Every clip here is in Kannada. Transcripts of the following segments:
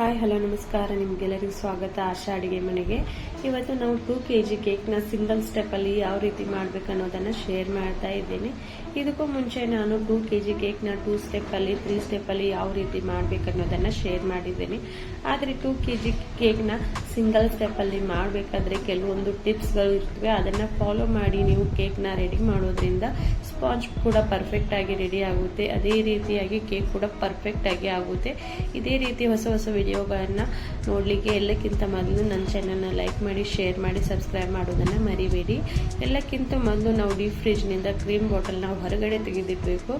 ಹಾಯ್, ಹಲೋ, ನಮಸ್ಕಾರ. ನಿಮಗೆಲ್ಲರಿಗೂ ಸ್ವಾಗತ. ಆಶಾ ಅಡಿಗೆ ಮನೆಗೆ. ಇವತ್ತು ನಾವು ಟೂ ಕೆ ಜಿ ಕೇಕ್ನ ಸಿಂಗಲ್ ಸ್ಟೆಪ್ಪಲ್ಲಿ ಯಾವ ರೀತಿ ಮಾಡಬೇಕು ಅನ್ನೋದನ್ನು ಶೇರ್ ಮಾಡ್ತಾ ಇದ್ದೇನೆ. ಇದಕ್ಕೂ ಮುಂಚೆ ನಾನು ಟೂ ಕೆ ಜಿ ಕೇಕ್ನ ಟೂ ಸ್ಟೆಪ್ಪಲ್ಲಿ ತ್ರೀ ಸ್ಟೆಪ್ಪಲ್ಲಿ ಯಾವ ರೀತಿ ಮಾಡಬೇಕು ಅನ್ನೋದನ್ನು ಶೇರ್ ಮಾಡಿದ್ದೇನೆ. ಆದರೆ ಟೂ ಕೆ ಜಿ ಕೇಕ್ನ ಸಿಂಗಲ್ ಸ್ಟೆಪ್ಪಲ್ಲಿ ಮಾಡಬೇಕಾದ್ರೆ ಕೆಲವೊಂದು ಟಿಪ್ಸ್ಗಳು ಇರ್ತವೆ. ಅದನ್ನು ಫಾಲೋ ಮಾಡಿ ನೀವು ಕೇಕ್ನ ರೆಡಿ ಮಾಡೋದ್ರಿಂದ ಸ್ಪಾಂಜ್ ಕೂಡ ಪರ್ಫೆಕ್ಟ್ ಆಗಿ ರೆಡಿ ಆಗುತ್ತೆ. ಅದೇ ರೀತಿಯಾಗಿ ಕೇಕ್ ಕೂಡ ಪರ್ಫೆಕ್ಟ್ ಆಗಿ ಆಗುತ್ತೆ. ಇದೇ ರೀತಿ ಹೊಸ ಹೊಸ ವಿಡಿಯೋಗಳನ್ನು ನೋಡಲಿಕ್ಕೆ ಎಲ್ಲಕ್ಕಿಂತ ಮೊದಲು ನನ್ನ ಚಾನಲ್ನ ಲೈಕ್ ಮಾಡಿ ಶೇರ್ ಮಾಡಿ ಸಬ್ಸ್ಕ್ರೈಬ್ ಮಾಡೋದನ್ನು ಮರಿಬೇಡಿ. ಎಲ್ಲಕ್ಕಿಂತ ಮೊದಲು ನಾವು ಡೀಪ್ ಫ್ರಿಜ್ನಿಂದ ಕ್ರೀಮ್ ಬಾಟಲ್ನ ಹೊರಗಡೆ ತೆಗೆದಿಡಬೇಕು.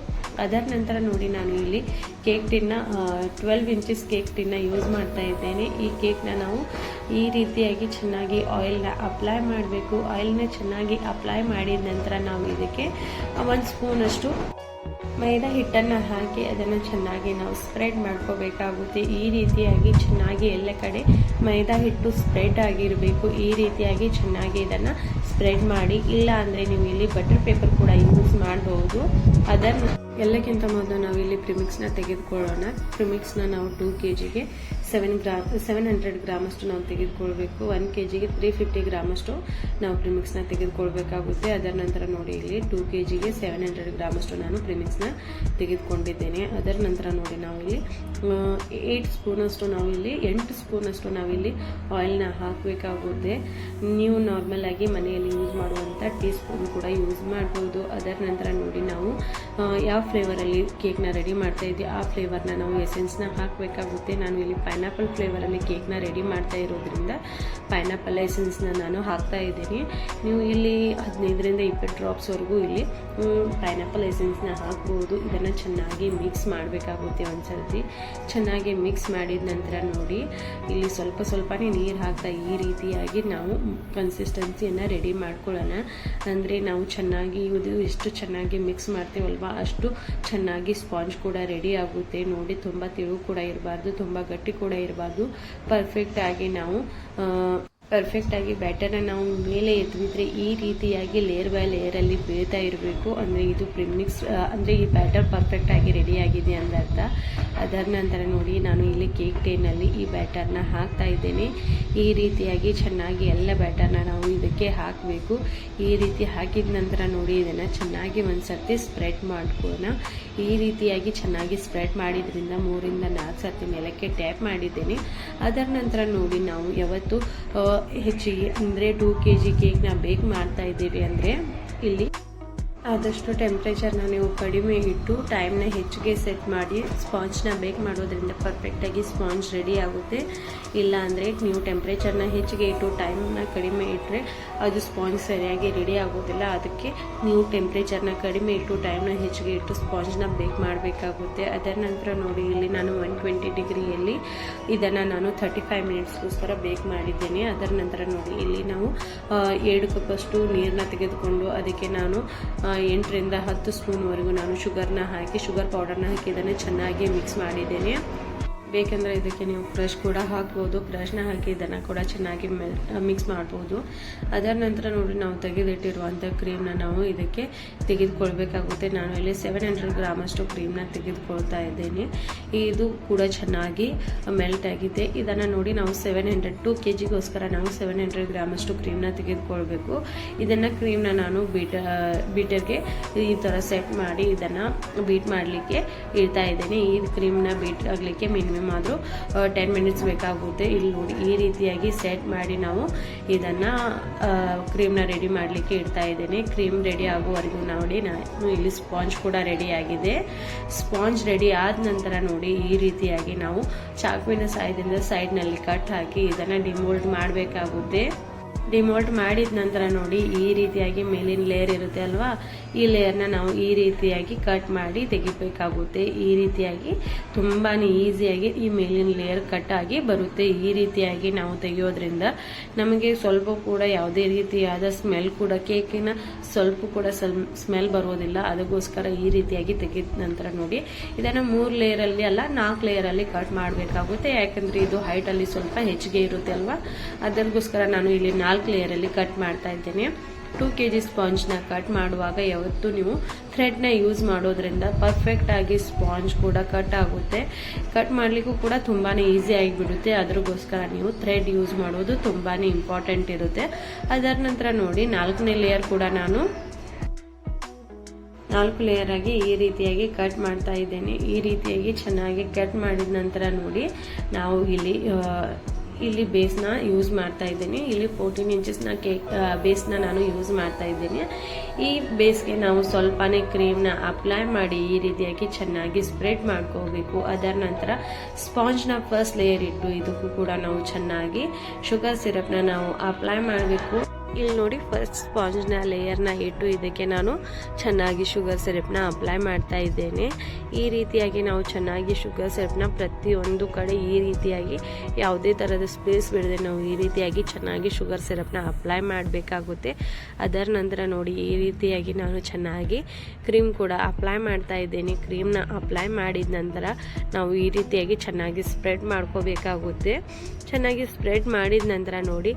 ಅದರ ನಂತರ ನೋಡಿ ನಾನು ಇಲ್ಲಿ ಕೇಕ್ ಟಿನ್ನ ಟ್ವೆಲ್ವ್ ಇಂಚಸ್ ಕೇಕ್ ಟಿನ್ನ ಯೂಸ್ ಮಾಡ್ತಾ ಇದ್ದೇನೆ. ಈ ಕೇಕ್ನ ನಾವು ಈ ರೀತಿಯಾಗಿ ಚೆನ್ನಾಗಿ ಆಯಿಲ್ನ ಅಪ್ಲೈ ಮಾಡಬೇಕು. ಆಯಿಲ್ನ ಚೆನ್ನಾಗಿ ಅಪ್ಲೈ ಮಾಡಿದ ನಂತರ ನಾವು ಇದಕ್ಕೆ ಒಂದು ಸ್ಪೂನಷ್ಟು ಮೈದಾ ಹಿಟ್ಟನ್ನು ಹಾಕಿ ಅದನ್ನು ಚೆನ್ನಾಗಿ ನಾವು ಸ್ಪ್ರೆಡ್ ಮಾಡ್ಕೋಬೇಕಾಗುತ್ತೆ. ಈ ರೀತಿಯಾಗಿ ಚೆನ್ನಾಗಿ ಎಲ್ಲ ಕಡೆ ಮೈದಾ ಹಿಟ್ಟು ಸ್ಪ್ರೆಡ್ ಆಗಿರಬೇಕು. ಈ ರೀತಿಯಾಗಿ ಚೆನ್ನಾಗಿ ಇದನ್ನು ಸ್ಪ್ರೆಡ್ ಮಾಡಿ ಇಲ್ಲ ಅಂದರೆ ನೀವು ಇಲ್ಲಿ ಬಟರ್ ಪೇಪರ್ ಕೂಡ ಯೂಸ್ ಮಾಡಬಹುದು ಅದನ್ನು ಎಲ್ಲಕ್ಕಿಂತ ಮೊದಲು ನಾವು ಇಲ್ಲಿ ಪ್ರಿಮಿಕ್ಸ್ನ ತೆಗೆದುಕೊಳ್ಳೋಣ. ಪ್ರಿಮಿಕ್ಸ್ನ ನಾವು ಟೂ ಕೆ ಜಿಗೆ seven gram seven hundred gram ಅಷ್ಟು ನಾವು ತೆಗೆದುಕೊಳ್ಬೇಕು. ಒನ್ ಕೆ ಜಿಗೆ ತ್ರೀ ಫಿಫ್ಟಿ ಗ್ರಾಮ್ ಅಷ್ಟು ನಾವು ಪ್ರಿಮಿಕ್ಸ್ನ ತೆಗೆದುಕೊಳ್ಬೇಕಾಗುತ್ತೆ. ಅದರ ನಂತರ ನೋಡಿ ಇಲ್ಲಿ ಟೂ ಕೆ ಜಿಗೆ ಸೆವೆನ್ ಹಂಡ್ರೆಡ್ ಗ್ರಾಮ್ ಅಷ್ಟು ನಾನು ಪ್ರಿಮಿಕ್ಸ್ನ ತೆಗೆದುಕೊಂಡಿದ್ದೇನೆ. ಅದರ ನಂತರ ನೋಡಿ ನಾವು ಇಲ್ಲಿ ಏಯ್ಟ್ ಸ್ಪೂನಷ್ಟು ನಾವು ಇಲ್ಲಿ, ಎಂಟು ಸ್ಪೂನಷ್ಟು ನಾವಿಲ್ಲಿ ಆಯಿಲ್ನ ಹಾಕಬೇಕಾಗುತ್ತೆ. ನೀವು ನಾರ್ಮಲ್ ಆಗಿ ಮನೆಯಲ್ಲಿ ಯೂಸ್ ಮಾಡುವಂಥ ಟೀ ಸ್ಪೂನ್ ಕೂಡ ಯೂಸ್ ಮಾಡ್ಬೋದು. ಅದರ ನಂತರ ನೋಡಿ ನಾವು ಯಾವ ಫ್ಲೇವರಲ್ಲಿ ಕೇಕ್ನ ರೆಡಿ ಮಾಡ್ತಾ ಇದ್ದೀವಿ, ಆ ಫ್ಲೇವರ್ನ ನಾವು ಎಸೆನ್ಸ್ನ ಹಾಕಬೇಕಾಗುತ್ತೆ. ನಾನು ಇಲ್ಲಿ ಪೈನಾಪಲ್ ಫ್ಲೇವರಲ್ಲಿ ಕೇಕ್ನ ರೆಡಿ ಮಾಡ್ತಾ ಇರೋದ್ರಿಂದ ಪೈನಾಪಲ್ ಎಸೆನ್ಸ್ನ ನಾನು ಹಾಕ್ತಾ ಇದ್ದೀನಿ. ನೀವು ಇಲ್ಲಿ ಹದಿನೈದರಿಂದ ಇಪ್ಪತ್ತು ಡ್ರಾಪ್ಸ್ವರೆಗೂ ಇಲ್ಲಿ ಪೈನಾಪಲ್ ಎಸೆನ್ಸ್ನ ಹಾಕ್ಬೋದು. ಇದನ್ನು ಚೆನ್ನಾಗಿ ಮಿಕ್ಸ್ ಮಾಡಬೇಕಾಗುತ್ತೆ ಒಂದ್ಸರ್ತಿ. ಚೆನ್ನಾಗಿ ಮಿಕ್ಸ್ ಮಾಡಿದ ನಂತರ ನೋಡಿ, ಇಲ್ಲಿ ಸ್ವಲ್ಪ ಸ್ವಲ್ಪನೇ ನೀರು ಹಾಕ್ತಾ ಈ ರೀತಿಯಾಗಿ ನಾವು ಕನ್ಸಿಸ್ಟೆನ್ಸಿಯನ್ನು ರೆಡಿ ಮಾಡ್ಕೊಳ್ಳೋಣ. ಅಂದರೆ ನಾವು ಚೆನ್ನಾಗಿ ಇದು ಎಷ್ಟು ಚೆನ್ನಾಗಿ ಮಿಕ್ಸ್ ಮಾಡ್ತೀವಲ್ವ, ಅಷ್ಟು ಚೆನ್ನಾಗಿ ಸ್ಪಾಂಜ್ ಕೂಡ ರೆಡಿ ಆಗುತ್ತೆ. ನೋಡಿ, ತುಂಬ ತಿಳು ಕೂಡ ಇರಬಾರ್ದು, ತುಂಬ ಗಟ್ಟಿ ಕೂಡ ಇರಬಾರ್ದು ಪರ್ಫೆಕ್ಟ್ ಆಗಿ ನಾವು ಆ, ಪರ್ಫೆಕ್ಟ್ ಆಗಿ ಬ್ಯಾಟರ್ನ ನಾವು ಮೇಲೆ ಎತ್ತಿದ್ರೆ ಈ ರೀತಿಯಾಗಿ ಲೇಯರ್ ಬೈ ಲೇಯರಲ್ಲಿ ಬೀಳ್ತಾ ಇರಬೇಕು. ಅಂದರೆ ಇದು ಪ್ರಿಮಿಕ್ಸ್ ಅಂದರೆ ಈ ಬ್ಯಾಟರ್ ಪರ್ಫೆಕ್ಟ್ ಆಗಿ ರೆಡಿ ಆಗಿದೆ ಅಂದರ್ಥ ಅದರ ನಂತರ ನೋಡಿ ನಾನು ಇಲ್ಲಿ ಕೇಕ್ ಟೇನಲ್ಲಿ ಈ ಬ್ಯಾಟರ್ನ ಹಾಕ್ತಾ ಇದ್ದೇನೆ. ಈ ರೀತಿಯಾಗಿ ಚೆನ್ನಾಗಿ ಎಲ್ಲ ಬ್ಯಾಟರ್ನ ನಾವು ಇದಕ್ಕೆ ಹಾಕಬೇಕು. ಈ ರೀತಿ ಹಾಕಿದ ನಂತರ ನೋಡಿ ಇದನ್ನು ಚೆನ್ನಾಗಿ ಒಂದು ಸರ್ತಿ ಸ್ಪ್ರೆಡ್ ಮಾಡ್ಕೋಣ. ಈ ರೀತಿಯಾಗಿ ಚೆನ್ನಾಗಿ ಸ್ಪ್ರೆಡ್ ಮಾಡಿದ್ರಿಂದ ಮೂರಿಂದ ನಾಲ್ಕು ಸರ್ತಿ ನೆಲಕ್ಕೆ ಟ್ಯಾಪ್ ಮಾಡಿದ್ದೇನೆ. ಅದರ ನಂತರ ನೋಡಿ ನಾವು ಯಾವತ್ತು ಹೆಚ್ಚಿಗೆ ಅಂದರೆ ಟೂ ಕೆ ಜಿ ಕೇಕ್ನ ಬೇಕ್ ಮಾಡ್ತಾ ಇದ್ದೀವಿ ಅಂದರೆ ಇಲ್ಲಿ ಆದಷ್ಟು ಟೆಂಪ್ರೇಚರ್ನ ನೀವು ಕಡಿಮೆ ಇಟ್ಟು ಟೈಮ್ನ ಹೆಚ್ಚಿಗೆ ಸೆಟ್ ಮಾಡಿ ಸ್ಪಾಂಜ್ನ ಬೇಕ್ ಮಾಡೋದ್ರಿಂದ ಪರ್ಫೆಕ್ಟಾಗಿ ಸ್ಪಾಂಜ್ ರೆಡಿ ಆಗುತ್ತೆ. ಇಲ್ಲ ಅಂದರೆ ನೀವು ಟೆಂಪ್ರೇಚರ್ನ ಹೆಚ್ಚಿಗೆ ಇಟ್ಟು ಟೈಮ್ನ ಕಡಿಮೆ ಇಟ್ಟರೆ ಅದು ಸ್ಪಾಂಜ್ ಸರಿಯಾಗಿ ರೆಡಿ ಆಗೋದಿಲ್ಲ. ಅದಕ್ಕೆ ನೀವು ಟೆಂಪ್ರೇಚರ್ನ ಕಡಿಮೆ ಇಟ್ಟು ಟೈಮ್ನ ಹೆಚ್ಚಿಗೆ ಇಟ್ಟು ಸ್ಪಾಂಜ್ನ ಬೇಕ್ ಮಾಡಬೇಕಾಗುತ್ತೆ. ಅದರ ನಂತರ ನೋಡಿ, ಇಲ್ಲಿ ನಾನು ಒನ್ ಟ್ವೆಂಟಿ ಡಿಗ್ರಿಯಲ್ಲಿ ಇದನ್ನು ನಾನು ತರ್ಟಿ ಫೈವ್ ಮಿನಿಟ್ಸ್ಗೋಸ್ಕರ ಬೇಕ್ ಮಾಡಿದ್ದೀನಿ. ಅದರ ನಂತರ ನೋಡಿ, ಇಲ್ಲಿ ನಾವು ಎರಡು ಕಪ್ಪಷ್ಟು ನೀರನ್ನ ತೆಗೆದುಕೊಂಡು ಅದಕ್ಕೆ ನಾನು ಎಂಟರಿಂದ ಹತ್ತು ಸ್ಪೂನ್ವರೆಗೂ ನಾನು ಶುಗರ್ನ ಹಾಕಿ ಶುಗರ್ ಪೌಡರ್ನ ಹಾಕಿ ಇದನ್ನು ಚೆನ್ನಾಗಿ ಮಿಕ್ಸ್ ಮಾಡಿದ್ದೇನೆ. ಬೇಕೆಂದರೆ ಇದಕ್ಕೆ ನೀವು ಕ್ರಷ್ ಕೂಡ ಹಾಕ್ಬೋದು. ಕ್ರಷ್ನ ಹಾಕಿ ಇದನ್ನು ಕೂಡ ಚೆನ್ನಾಗಿ ಮಿಕ್ಸ್ ಮಾಡ್ಬೋದು. ಅದರ ನಂತರ ನೋಡಿ, ನಾವು ತೆಗೆದಿಟ್ಟಿರುವಂಥ ಕ್ರೀಮ್ನ ನಾವು ಇದಕ್ಕೆ ತೆಗೆದುಕೊಳ್ಬೇಕಾಗುತ್ತೆ. ನಾನು ಇಲ್ಲಿ ಸೆವೆನ್ ಹಂಡ್ರೆಡ್ ಗ್ರಾಮ್ ಅಷ್ಟು ಕ್ರೀಮ್ನ ತೆಗೆದುಕೊಳ್ತಾ ಇದ್ದೇನೆ. ಇದು ಕೂಡ ಚೆನ್ನಾಗಿ ಮೆಲ್ಟ್ ಆಗಿದೆ. ಇದನ್ನು ನೋಡಿ, ನಾವು ಸೆವೆನ್ ಹಂಡ್ರೆಡ್ ಟು ಕೆ ಜಿಗೋಸ್ಕರ ನಾವು ಸೆವೆನ್ ಹಂಡ್ರೆಡ್ ಗ್ರಾಮ್ ಅಷ್ಟು ಕ್ರೀಮ್ನ ತೆಗೆದುಕೊಳ್ಬೇಕು. ಇದನ್ನು ಕ್ರೀಮ್ನ ನಾನು ಬೀಟ ಬೀಟರ್ಗೆ ಈ ಥರ ಸೆಟ್ ಮಾಡಿ ಇದನ್ನು ಬೀಟ್ ಮಾಡಲಿಕ್ಕೆ ಇಡ್ತಾ ಇದ್ದೇನೆ. ಈ ಕ್ರೀಮ್ನ ಬೀಟ್ ಆಗಲಿಕ್ಕೆ ಮಿನಿಮಮ್ ಆದರೂ ಟೆನ್ ಮಿನಿಟ್ಸ್ ಬೇಕಾಗುತ್ತೆ. ಇಲ್ಲಿ ನೋಡಿ, ಈ ರೀತಿಯಾಗಿ ಸೆಟ್ ಮಾಡಿ ನಾವು ಇದನ್ನು ಕ್ರೀಮ್ನ ರೆಡಿ ಮಾಡಲಿಕ್ಕೆ ಇಡ್ತಾ ಇದ್ದೇನೆ. ಕ್ರೀಮ್ ರೆಡಿ ಆಗುವವರೆಗೂ ನೋಡಿ, ನಾನು ಇಲ್ಲಿ ಸ್ಪಾಂಜ್ ಕೂಡ ರೆಡಿ ಆಗಿದೆ. ಸ್ಪಾಂಜ್ ರೆಡಿ ಆದ ನಂತರ ನೋಡಿ, ಈ ರೀತಿಯಾಗಿ ನಾವು ಚಾಕುವಿನ ಸಹಾಯದಿಂದ ಸೈಡ್ನಲ್ಲಿ ಕಟ್ ಹಾಕಿ ಇದನ್ನು ಡಿಮೋಲ್ಡ್ ಮಾಡಬೇಕಾಗುತ್ತೆ. ಡಿಮೋಲ್ಟ್ ಮಾಡಿದ ನಂತರ ನೋಡಿ ಈ ರೀತಿಯಾಗಿ ಮೇಲಿನ ಲೇಯರ್ ಇರುತ್ತೆ ಅಲ್ವಾ? ಈ ಲೇಯರ್ನ ನಾವು ಈ ರೀತಿಯಾಗಿ ಕಟ್ ಮಾಡಿ ತೆಗಿಬೇಕಾಗುತ್ತೆ. ಈ ರೀತಿಯಾಗಿ ತುಂಬಾ ಈಸಿಯಾಗಿ ಈ ಮೇಲಿನ ಲೇಯರ್ ಕಟ್ ಆಗಿ ಬರುತ್ತೆ. ಈ ರೀತಿಯಾಗಿ ನಾವು ತೆಗೆಯೋದ್ರಿಂದ ನಮಗೆ ಸ್ವಲ್ಪ ಕೂಡ ಯಾವುದೇ ರೀತಿಯಾದ ಸ್ಮೆಲ್ ಕೂಡ ಕೇಕಿನ ಸ್ವಲ್ಪ ಕೂಡ ಸ್ಮೆಲ್ ಬರೋದಿಲ್ಲ. ಅದಕ್ಕೋಸ್ಕರ ಈ ರೀತಿಯಾಗಿ ತೆಗೆದ ನಂತರ ನೋಡಿ. ಇದನ್ನು ಮೂರು ಲೇಯರಲ್ಲಿ ಅಲ್ಲ ನಾಲ್ಕು ಲೇಯರಲ್ಲಿ ಕಟ್ ಮಾಡಬೇಕಾಗುತ್ತೆ. ಯಾಕಂದರೆ ಇದು ಹೈಟಲ್ಲಿ ಸ್ವಲ್ಪ ಹೆಚ್ಚಿಗೆ ಇರುತ್ತೆ ಅಲ್ವಾ? ಅದಕ್ಕೋಸ್ಕರ ನಾನು ಇಲ್ಲಿ ನಾಲ್ಕು ಲೇಯರಲ್ಲಿ ಕಟ್ ಮಾಡ್ತಾ ಇದ್ದೇನೆ. ಟೂ ಕೆ ಜಿ ಸ್ಪಾಂಜ್ನ ಕಟ್ ಮಾಡುವಾಗ ಯಾವತ್ತೂ ನೀವು ಥ್ರೆಡ್ನ ಯೂಸ್ ಮಾಡೋದ್ರಿಂದ ಪರ್ಫೆಕ್ಟ್ ಆಗಿ ಸ್ಪಾಂಜ್ ಕೂಡ ಕಟ್ ಆಗುತ್ತೆ. ಕಟ್ ಮಾಡಲಿಕ್ಕೂ ಕೂಡ ತುಂಬಾ ಈಸಿ ಆಗಿಬಿಡುತ್ತೆ. ಅದ್ರಗೋಸ್ಕರ ನೀವು ಥ್ರೆಡ್ ಯೂಸ್ ಮಾಡೋದು ತುಂಬಾ ಇಂಪಾರ್ಟೆಂಟ್ ಇರುತ್ತೆ. ಅದರ ನಂತರ ನೋಡಿ, ನಾಲ್ಕನೇ ಲೇಯರ್ ಕೂಡ ನಾನು ನಾಲ್ಕು ಲೇಯರ್ ಆಗಿ ಈ ರೀತಿಯಾಗಿ ಕಟ್ ಮಾಡ್ತಾ ಇದ್ದೇನೆ. ಈ ರೀತಿಯಾಗಿ ಚೆನ್ನಾಗಿ ಕಟ್ ಮಾಡಿದ ನಂತರ ನೋಡಿ, ನಾವು ಇಲ್ಲಿ ಇಲ್ಲಿ ಬೇಸ್ನ ಯೂಸ್ ಮಾಡ್ತಾ ಇದ್ದೀನಿ. ಇಲ್ಲಿ ಫೋರ್ಟೀನ್ ಇಂಚಸ್ನ ಕೇಕ್ ಬೇಸ್ನ ನಾನು ಯೂಸ್ ಮಾಡ್ತಾ ಇದ್ದೀನಿ. ಈ ಬೇಸ್ಗೆ ನಾವು ಸ್ವಲ್ಪನೇ ಕ್ರೀಮ್ನ ಅಪ್ಲೈ ಮಾಡಿ ಈ ರೀತಿಯಾಗಿ ಚೆನ್ನಾಗಿ ಸ್ಪ್ರೆಡ್ ಮಾಡ್ಕೋಬೇಕು. ಅದರ ನಂತರ ಸ್ಪಾಂಜ್ನ ಫಸ್ಟ್ ಲೇಯರ್ ಇಟ್ಟು ಇದಕ್ಕೂ ಕೂಡ ನಾವು ಚೆನ್ನಾಗಿ ಶುಗರ್ ಸಿರಪ್ನ ನಾವು ಅಪ್ಲೈ ಮಾಡಬೇಕು. ಇಲ್ಲಿ ನೋಡಿ ಫಸ್ಟ್ ಸ್ಪಾಂಜ್ನ ಲೇಯರ್ನ ಇಟ್ಟು ಇದಕ್ಕೆ ನಾನು ಚೆನ್ನಾಗಿ ಶುಗರ್ ಸಿರಪ್ನ ಅಪ್ಲೈ ಮಾಡ್ತಾ ಇದ್ದೇನೆ. ಈ ರೀತಿಯಾಗಿ ನಾವು ಚೆನ್ನಾಗಿ ಶುಗರ್ ಸಿರಪ್ನ ಪ್ರತಿಯೊಂದು ಕಡೆ ಈ ರೀತಿಯಾಗಿ ಯಾವುದೇ ಥರದ ಸ್ಪೇಸ್ ಬಿಡದೆ ನಾವು ಈ ರೀತಿಯಾಗಿ ಚೆನ್ನಾಗಿ ಶುಗರ್ ಸಿರಪ್ನ ಅಪ್ಲೈ ಮಾಡಬೇಕಾಗುತ್ತೆ. ಅದರ ನಂತರ ನೋಡಿ ಈ ರೀತಿಯಾಗಿ ನಾನು ಚೆನ್ನಾಗಿ ಕ್ರೀಮ್ ಕೂಡ ಅಪ್ಲೈ ಮಾಡ್ತಾ ಇದ್ದೇನೆ. ಕ್ರೀಮ್ನ ಅಪ್ಲೈ ಮಾಡಿದ ನಂತರ ನಾವು ಈ ರೀತಿಯಾಗಿ ಚೆನ್ನಾಗಿ ಸ್ಪ್ರೆಡ್ ಮಾಡ್ಕೋಬೇಕಾಗುತ್ತೆ. ಚೆನ್ನಾಗಿ ಸ್ಪ್ರೆಡ್ ಮಾಡಿದ ನಂತರ ನೋಡಿ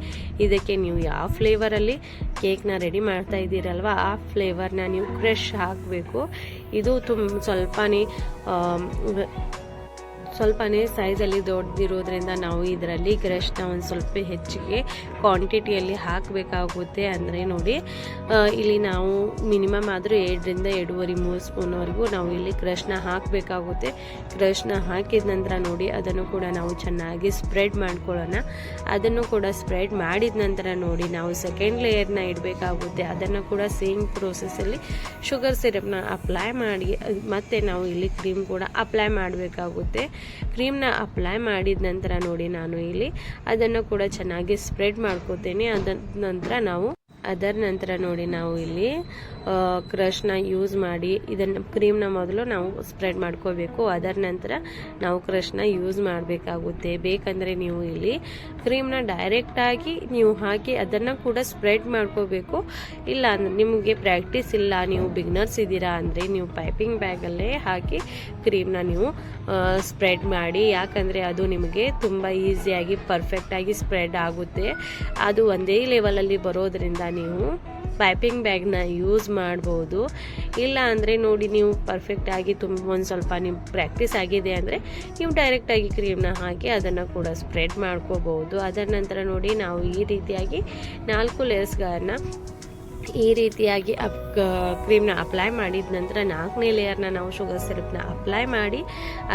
ಇದಕ್ಕೆ ನೀವು ಯಾವ ಫ್ಲೇವರಲ್ಲಿ ಕೇಕ್ನ ರೆಡಿ ಮಾಡ್ತಾ ಇದ್ದೀರಲ್ವ? ಆ ಫ್ಲೇವರ್ನ ನೀವು ಫ್ರೆಶ್ ಹಾಕಬೇಕು. ಇದು ತುಂಬ ಸ್ವಲ್ಪನೇ ಸ್ವಲ್ಪನೇ ಸೈಜಲ್ಲಿ ದೊಡ್ಡದಿರೋದ್ರಿಂದ ನಾವು ಇದರಲ್ಲಿ ಕ್ರಶ್ನ ಒಂದು ಸ್ವಲ್ಪ ಹೆಚ್ಚಿಗೆ ಕ್ವಾಂಟಿಟಿಯಲ್ಲಿ ಹಾಕಬೇಕಾಗುತ್ತೆ ಅಂದರೆ ನೋಡಿ ಇಲ್ಲಿ ನಾವು ಮಿನಿಮಮ್ ಆದರೂ ಎರಡರಿಂದ ಎರಡೂವರೆ, ಮೂರು ಸ್ಪೂನ್ವರೆಗೂ ನಾವು ಇಲ್ಲಿ ಕ್ರಶ್ನ ಹಾಕಬೇಕಾಗುತ್ತೆ. ಕ್ರಶ್ನ ಹಾಕಿದ ನಂತರ ನೋಡಿ, ಅದನ್ನು ಕೂಡ ನಾವು ಚೆನ್ನಾಗಿ ಸ್ಪ್ರೆಡ್ ಮಾಡ್ಕೊಳ್ಳೋಣ. ಅದನ್ನು ಕೂಡ ಸ್ಪ್ರೆಡ್ ಮಾಡಿದ ನಂತರ ನೋಡಿ, ನಾವು ಸೆಕೆಂಡ್ ಲೇಯರ್ನ ಇಡಬೇಕಾಗುತ್ತೆ. ಅದನ್ನು ಕೂಡ ಸೇಮ್ ಪ್ರೋಸೆಸ್ಸಲ್ಲಿ ಶುಗರ್ ಸಿರಪ್ನ ಅಪ್ಲೈ ಮಾಡಿ, ಮತ್ತೆ ನಾವು ಇಲ್ಲಿ ಕ್ರೀಮ್ ಕೂಡ ಅಪ್ಲೈ ಮಾಡಬೇಕಾಗುತ್ತೆ. ಕ್ರೀಮ್ನ ಅಪ್ಲೈ ಮಾಡಿದ ನಂತರ ನೋಡಿ ನಾನು ಇಲ್ಲಿ ಅದನ್ನು ಕೂಡ ಚೆನ್ನಾಗಿ ಸ್ಪ್ರೆಡ್ ಮಾಡ್ಕೋತೀನಿ. ಅದ ನಂತರ ನಾವು ಅದರ ನಂತರ ನೋಡಿ ನಾವು ಇಲ್ಲಿ ಕ್ರಷ್ನ ಯೂಸ್ ಮಾಡಿ, ಇದನ್ನು ಕ್ರೀಮ್ನ ಮೊದಲು ನಾವು ಸ್ಪ್ರೆಡ್ ಮಾಡ್ಕೋಬೇಕು. ಅದರ ನಂತರ ನಾವು ಕ್ರಷ್ನ ಯೂಸ್ ಮಾಡಬೇಕಾಗುತ್ತೆ. ಬೇಕಂದರೆ ನೀವು ಇಲ್ಲಿ ಕ್ರೀಮ್ನ ಡೈರೆಕ್ಟಾಗಿ ನೀವು ಹಾಕಿ ಅದನ್ನು ಕೂಡ ಸ್ಪ್ರೆಡ್ ಮಾಡ್ಕೋಬೇಕು. ಇಲ್ಲ ಅಂದ್ರೆ ನಿಮಗೆ ಪ್ರಾಕ್ಟೀಸ್ ಇಲ್ಲ, ನೀವು ಬಿಗ್ನರ್ಸ್ ಇದ್ದೀರಾ ಅಂದರೆ ನೀವು ಪೈಪಿಂಗ್ ಬ್ಯಾಗಲ್ಲೇ ಹಾಕಿ ಕ್ರೀಮ್ನ ನೀವು ಸ್ಪ್ರೆಡ್ ಮಾಡಿ. ಯಾಕಂದರೆ ಅದು ನಿಮಗೆ ತುಂಬ ಈಸಿಯಾಗಿ ಪರ್ಫೆಕ್ಟಾಗಿ ಸ್ಪ್ರೆಡ್ ಆಗುತ್ತೆ. ಅದು ಒಂದೇ ಲೆವೆಲಲ್ಲಿ ಬರೋದ್ರಿಂದ ನೀವು ಪೈಪಿಂಗ್ ಬ್ಯಾಗ್ನ ಯೂಸ್ ಮಾಡ್ಬೋದು. ಇಲ್ಲ ಅಂದರೆ ನೋಡಿ ನೀವು ಪರ್ಫೆಕ್ಟಾಗಿ ತುಂಬ ಒಂದು ಸ್ವಲ್ಪ ನಿಮ್ಮ ಪ್ರಾಕ್ಟೀಸ್ ಆಗಿದೆ ಅಂದರೆ ನೀವು ಡೈರೆಕ್ಟಾಗಿ ಕ್ರೀಮ್ನ ಹಾಕಿ ಅದನ್ನು ಕೂಡ ಸ್ಪ್ರೆಡ್ ಮಾಡ್ಕೋಬೋದು. ಅದರ ನಂತರ ನೋಡಿ ನಾವು ಈ ರೀತಿಯಾಗಿ ನಾಲ್ಕು ಲೇಯರ್ಸ್ಗಳನ್ನು ಈ ರೀತಿಯಾಗಿ ಅಪ್ ಕ್ರೀಮ್ನ ಅಪ್ಲೈ ಮಾಡಿದ ನಂತರ ನಾಲ್ಕನೇ ಲೇಯರ್ನ ನಾವು ಶುಗರ್ ಸಿರಪ್ನ ಅಪ್ಲೈ ಮಾಡಿ,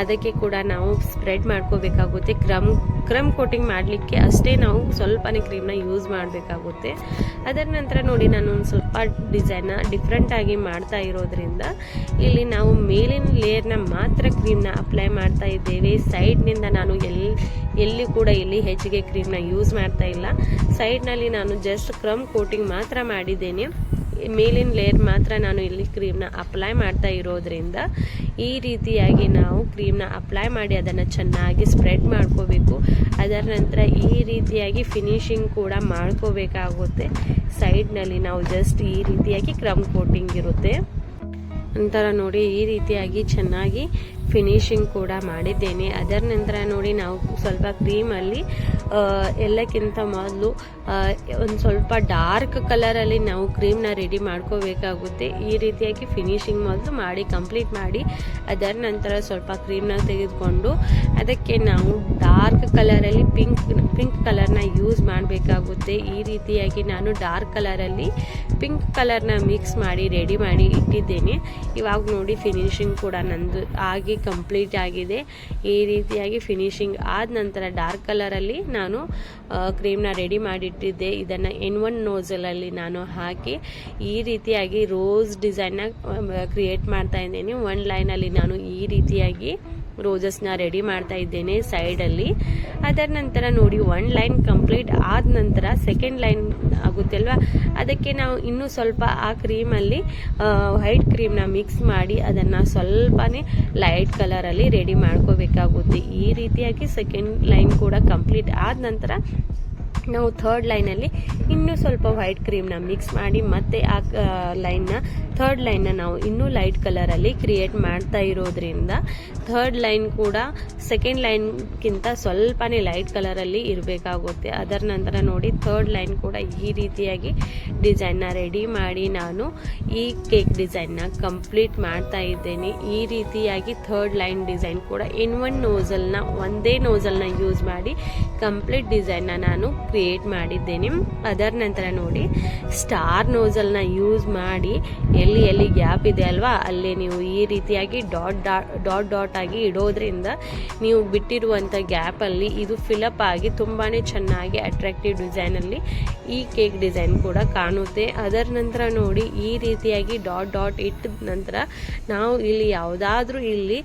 ಅದಕ್ಕೆ ಕೂಡ ನಾವು ಸ್ಪ್ರೆಡ್ ಮಾಡ್ಕೋಬೇಕಾಗುತ್ತೆ. ಕ್ರಮ್ ಕ್ರಮ್ ಕೋಟಿಂಗ್ ಮಾಡಲಿಕ್ಕೆ ಅಷ್ಟೇ ನಾವು ಸ್ವಲ್ಪನೇ ಕ್ರೀಮ್ನ ಯೂಸ್ ಮಾಡಬೇಕಾಗುತ್ತೆ. ಅದರ ನಂತರ ನೋಡಿ ನಾನು ಒಂದು ಸ್ವಲ್ಪ ಡಿಸೈನ್ನ ಡಿಫ್ರೆಂಟಾಗಿ ಮಾಡ್ತಾ ಇರೋದ್ರಿಂದ ಇಲ್ಲಿ ನಾವು ಮೇಲಿನ ಲೇಯರ್ನ ಮಾತ್ರ ಕ್ರೀಮ್ನ ಅಪ್ಲೈ ಮಾಡ್ತಾ ಇದ್ದೇವೆ. ಸೈಡ್ನಿಂದ ನಾನು ಎಲ್ಲಿ ಎಲ್ಲಿ ಕೂಡ ಇಲ್ಲಿ ಹೆಚ್ಚಿಗೆ ಕ್ರೀಮ್ನ ಯೂಸ್ ಮಾಡ್ತಾ ಇಲ್ಲ. ಸೈಡ್ನಲ್ಲಿ ನಾನು ಜಸ್ಟ್ ಕ್ರಮ್ ಕೋಟಿಂಗ್ ಮಾತ್ರ ಮಾಡಿದ್ದೇನೆ. ಮೇಲಿನ ಲೇಯರ್ ಮಾತ್ರ ನಾನು ಇಲ್ಲಿ ಕ್ರೀಮ್ನ ಅಪ್ಲೈ ಮಾಡ್ತಾ ಇರೋದ್ರಿಂದ ಈ ರೀತಿಯಾಗಿ ನಾವು ಕ್ರೀಮ್ನ ಅಪ್ಲೈ ಮಾಡಿ ಅದನ್ನು ಚೆನ್ನಾಗಿ ಸ್ಪ್ರೆಡ್ ಮಾಡ್ಕೋಬೇಕು. ಅದರ ನಂತರ ಈ ರೀತಿಯಾಗಿ ಫಿನಿಶಿಂಗ್ ಕೂಡ ಮಾಡ್ಕೋಬೇಕಾಗುತ್ತೆ. ಸೈಡ್ನಲ್ಲಿ ನಾವು ಜಸ್ಟ್ ಈ ರೀತಿಯಾಗಿ ಕ್ರಮ್ ಕೋಟಿಂಗ್ ಇರುತ್ತೆ. ನಂತರ ನೋಡಿ ಈ ರೀತಿಯಾಗಿ ಚೆನ್ನಾಗಿ ಫಿನಿಶಿಂಗ್ ಕೂಡ ಮಾಡಿದ್ದೇನೆ. ಅದರ ನಂತರ ನೋಡಿ ನಾವು ಸ್ವಲ್ಪ ಕ್ರೀಮಲ್ಲಿ ಎಲ್ಲಕ್ಕಿಂತ ಮೊದಲು ಒಂದು ಸ್ವಲ್ಪ ಡಾರ್ಕ್ ಕಲರಲ್ಲಿ ನಾವು ಕ್ರೀಮ್ನ ರೆಡಿ ಮಾಡ್ಕೋಬೇಕಾಗುತ್ತೆ. ಈ ರೀತಿಯಾಗಿ ಫಿನಿಶಿಂಗ್ ಮೊದಲು ಮಾಡಿ ಕಂಪ್ಲೀಟ್ ಮಾಡಿ, ಅದರ ನಂತರ ಸ್ವಲ್ಪ ಕ್ರೀಮ್ನ ತೆಗೆದುಕೊಂಡು, ಅದಕ್ಕೆ ನಾವು ಡಾರ್ಕ್ ಕಲರಲ್ಲಿ ಪಿಂಕ್ ಪಿಂಕ್ ಕಲರ್ನ ಯೂಸ್ ಮಾಡಬೇಕಾಗುತ್ತೆ. ಈ ರೀತಿಯಾಗಿ ನಾನು ಡಾರ್ಕ್ ಕಲರಲ್ಲಿ ಪಿಂಕ್ ಕಲರ್ನ ಮಿಕ್ಸ್ ಮಾಡಿ ರೆಡಿ ಮಾಡಿ ಇಟ್ಟಿದ್ದೇನೆ. ಇವಾಗ ನೋಡಿ ಫಿನಿಶಿಂಗ್ ಕೂಡ ನಂದು ಆಗಿ ಕಂಪ್ಲೀಟ್ ಆಗಿದೆ. ಈ ರೀತಿಯಾಗಿ ಫಿನಿಶಿಂಗ್ ಆದ ನಂತರ ಡಾರ್ಕ್ ಕಲರಲ್ಲಿ ನಾನು ಕ್ರೀಮ್ನ ರೆಡಿ ಮಾಡಿಟ್ಟಿದ್ದೆ. ಇದನ್ನು ಎನ್ ಒನ್ ನೋಸಲಲ್ಲಿ ನಾನು ಹಾಕಿ, ಈ ರೀತಿಯಾಗಿ ರೋಸ್ ಡಿಸೈನ್ನ ಕ್ರಿಯೇಟ್ ಮಾಡ್ತಾ ಇದ್ದೀನಿ. ಒನ್ ಲೈನಲ್ಲಿ ನಾನು ಈ ರೀತಿಯಾಗಿ ರೋಸಸ್ನ ರೆಡಿ ಮಾಡ್ತಾ ಇದ್ದೇನೆ ಸೈಡಲ್ಲಿ ಅದರ ನಂತರ ನೋಡಿ ಒನ್ ಲೈನ್ ಕಂಪ್ಲೀಟ್ ಆದ ನಂತರ ಸೆಕೆಂಡ್ ಲೈನ್ ಆಗುತ್ತಲ್ವಾ ಅದಕ್ಕೆ ನಾವು ಇನ್ನೂ ಸ್ವಲ್ಪ ಆ ಕ್ರೀಮಲ್ಲಿ ವೈಟ್ ಕ್ರೀಮ್ನ ಮಿಕ್ಸ್ ಮಾಡಿ ಅದನ್ನು ಸ್ವಲ್ಪನೇ ಲೈಟ್ ಕಲರಲ್ಲಿ ರೆಡಿ ಮಾಡ್ಕೋಬೇಕಾಗುತ್ತೆ. ಈ ರೀತಿಯಾಗಿ ಸೆಕೆಂಡ್ ಲೈನ್ ಕೂಡ ಕಂಪ್ಲೀಟ್ ಆದ ನಂತರ ನಾವು ಥರ್ಡ್ ಲೈನಲ್ಲಿ ಇನ್ನೂ ಸ್ವಲ್ಪ ವೈಟ್ ಕ್ರೀಮ್ನ ಮಿಕ್ಸ್ ಮಾಡಿ ಮತ್ತೆ ಆ ಲೈನ್ನ ಥರ್ಡ್ ಲೈನ್ನ ನಾವು ಇನ್ನೂ ಲೈಟ್ ಕಲರಲ್ಲಿ ಕ್ರಿಯೇಟ್ ಮಾಡ್ತಾ ಇರೋದ್ರಿಂದ ಥರ್ಡ್ ಲೈನ್ ಕೂಡ ಸೆಕೆಂಡ್ ಲೈನ್ಗಿಂತ ಸ್ವಲ್ಪನೇ ಲೈಟ್ ಕಲರಲ್ಲಿ ಇರಬೇಕಾಗುತ್ತೆ. ಅದರ ನಂತರ ನೋಡಿ ಥರ್ಡ್ ಲೈನ್ ಕೂಡ ಈ ರೀತಿಯಾಗಿ ಡಿಸೈನ್ನ ರೆಡಿ ಮಾಡಿ ನಾನು ಈ ಕೇಕ್ ಡಿಸೈನ್ನ ಕಂಪ್ಲೀಟ್ ಮಾಡ್ತಾ ಇದ್ದೇನೆ. ಈ ರೀತಿಯಾಗಿ ಥರ್ಡ್ ಲೈನ್ ಡಿಸೈನ್ ಕೂಡ ಇನ್ ಒನ್ ನೋಸಲ್ನ ಒಂದೇ ನೋಸಲ್ನ ಯೂಸ್ ಮಾಡಿ ಕಂಪ್ಲೀಟ್ ಡಿಸೈನ್ನ ನಾನು ಕ್ರಿಯೇಟ್ ಮಾಡಿದ್ದೇನೆ. ಅದರ ನಂತರ ನೋಡಿ ಸ್ಟಾರ್ ನೋಸಲ್ನ ಯೂಸ್ ಮಾಡಿ, ಎಲ್ಲಿ ಎಲ್ಲಿ ಗ್ಯಾಪ್ ಇದೆ ಅಲ್ವಾ, ಅಲ್ಲಿ ನೀವು ಈ ರೀತಿಯಾಗಿ ಡಾಟ್ ಡಾಟ್ ಡಾಟ್ ಆಗಿ ಇಡೋದ್ರಿಂದ ನೀವು ಬಿಟ್ಟಿರುವಂಥ ಗ್ಯಾಪಲ್ಲಿ ಇದು ಫಿಲಪ್ ಆಗಿ ತುಂಬಾ ಚೆನ್ನಾಗಿ ಅಟ್ರಾಕ್ಟಿವ್ ಡಿಸೈನಲ್ಲಿ ಈ ಕೇಕ್ ಡಿಸೈನ್ ಕೂಡ ಕಾಣುತ್ತೆ. ಅದರ ನಂತರ ನೋಡಿ, ಈ ರೀತಿಯಾಗಿ ಡಾಟ್ ಡಾಟ್ ಇಟ್ಟ ನಂತರ ನಾವು ಇಲ್ಲಿ ಯಾವುದಾದ್ರೂ ಇಲ್ಲಿ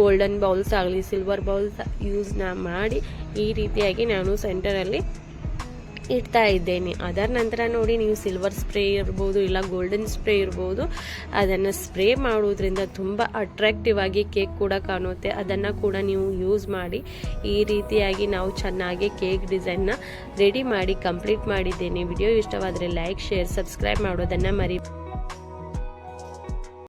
ಗೋಲ್ಡನ್ ಬೌಲ್ಸ್ ಆಗಲಿ ಸಿಲ್ವರ್ ಬೌಲ್ಸ್ ಯೂಸ್ನ ಮಾಡಿ ಈ ರೀತಿಯಾಗಿ ನಾನು ಸೆಂಟರಲ್ಲಿ ಇಡ್ತಾ ಇದ್ದೇನೆ. ಅದರ ನಂತರ ನೋಡಿ, ನೀವು ಸಿಲ್ವರ್ ಸ್ಪ್ರೇ ಇರ್ಬೋದು, ಇಲ್ಲ ಗೋಲ್ಡನ್ ಸ್ಪ್ರೇ ಇರ್ಬೋದು, ಅದನ್ನು ಸ್ಪ್ರೇ ಮಾಡೋದ್ರಿಂದ ತುಂಬ ಅಟ್ರಾಕ್ಟಿವ್ ಆಗಿ ಕೇಕ್ ಕೂಡ ಕಾಣುತ್ತೆ. ಅದನ್ನು ಕೂಡ ನೀವು ಯೂಸ್ ಮಾಡಿ, ಈ ರೀತಿಯಾಗಿ ನಾವು ಚೆನ್ನಾಗಿ ಕೇಕ್ ಡಿಸೈನ್ನ ರೆಡಿ ಮಾಡಿ ಕಂಪ್ಲೀಟ್ ಮಾಡಿದ್ದೇನೆ. ವಿಡಿಯೋ ಇಷ್ಟವಾದರೆ ಲೈಕ್ ಶೇರ್ ಸಬ್ಸ್ಕ್ರೈಬ್ ಮಾಡೋದನ್ನು ಮರಿ